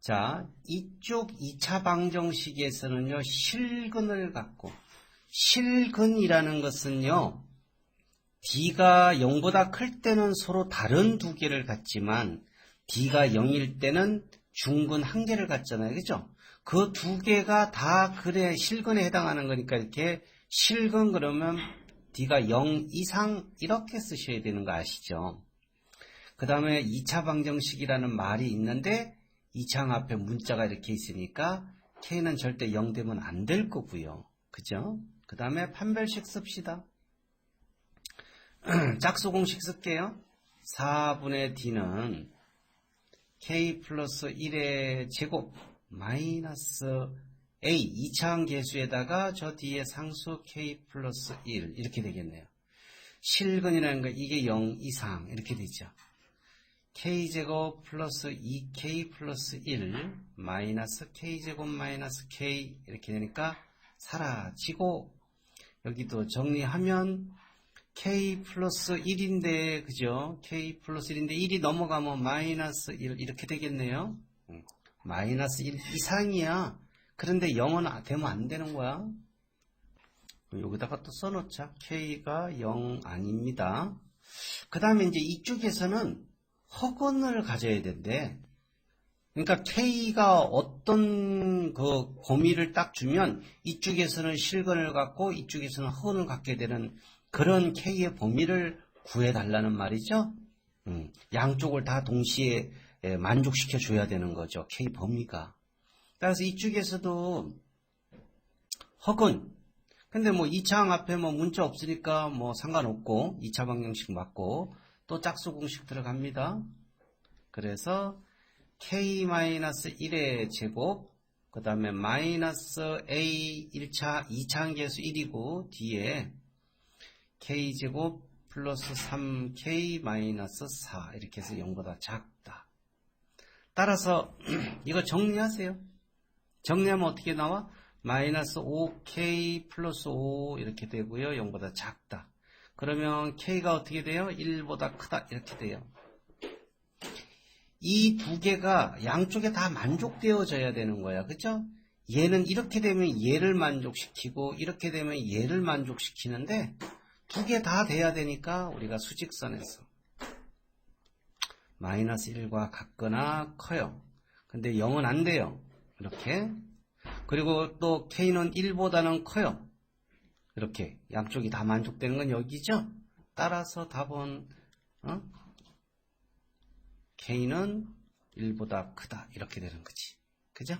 자, 이쪽 2차 방정식에서는요, 실근을 갖고, 실근이라는 것은요, D가 0보다 클 때는 서로 다른 두 개를 갖지만, D가 0일 때는 중근 한 개를 갖잖아요. 그죠? 그 두 개가 다 그래, 실근에 해당하는 거니까 이렇게 실근 그러면 D가 0 이상 이렇게 쓰셔야 되는 거 아시죠? 그 다음에 2차 방정식이라는 말이 있는데 2창 앞에 문자가 이렇게 있으니까 K는 절대 0 되면 안 될 거고요. 그죠? 그 다음에 판별식 씁시다. 짝수 공식 쓸게요. 4분의 D는 K 플러스 1의 제곱 마이너스 A 2차항 계수에다가 저 뒤에 상수 K 플러스 1 이렇게 되겠네요. 실근이라는 거 이게 0 이상 이렇게 되죠. K제곱 플러스 2K 플러스 1 마이너스 K제곱 마이너스 K 이렇게 되니까 사라지고 여기도 정리하면 K 플러스 1인데 그죠? K 플러스 1인데 1이 넘어가면 마이너스 1 이렇게 되겠네요. 음, 마이너스 1 이상이야. 그런데 0은 되면 안 되는 거야. 여기다가 또 써놓자. K가 0 아닙니다. 그 다음에 이제 이쪽에서는 허근을 가져야 된대. 그러니까 K가 어떤 그 범위를 딱 주면 이쪽에서는 실근을 갖고 이쪽에서는 허근을 갖게 되는 그런 K의 범위를 구해달라는 말이죠. 음, 양쪽을 다 동시에 예, 만족시켜 줘야 되는 거죠. K 범위가. 따라서 이쪽에서도 허근. 근데 뭐 2차항 앞에 뭐 문자 없으니까 뭐 상관없고 2차 방정식 맞고 또 짝수 공식 들어갑니다. 그래서 k-1의 제곱 그 다음에 마이너스 a 1차 2차항 계수 1이고 뒤에 k제곱 플러스 3k 마이너스 4 이렇게 해서 0보다 작다. 따라서 이거 정리하세요. 정리하면 어떻게 나와? 마이너스 5k 플러스 5 이렇게 되고요. 0보다 작다. 그러면 k가 어떻게 돼요? 1보다 크다 이렇게 돼요. 이 두 개가 양쪽에 다 만족되어져야 되는 거야. 그죠? 얘는 이렇게 되면 얘를 만족시키고 이렇게 되면 얘를 만족시키는데 두 개 다 돼야 되니까 우리가 수직선에서 마이너스 1과 같거나 커요. 근데 0은 안 돼요. 이렇게. 그리고 또 K는 1보다는 커요. 이렇게 양쪽이 다 만족되는 건 여기죠. 따라서 답은 어? K는 1보다 크다 이렇게 되는 거지. 그죠?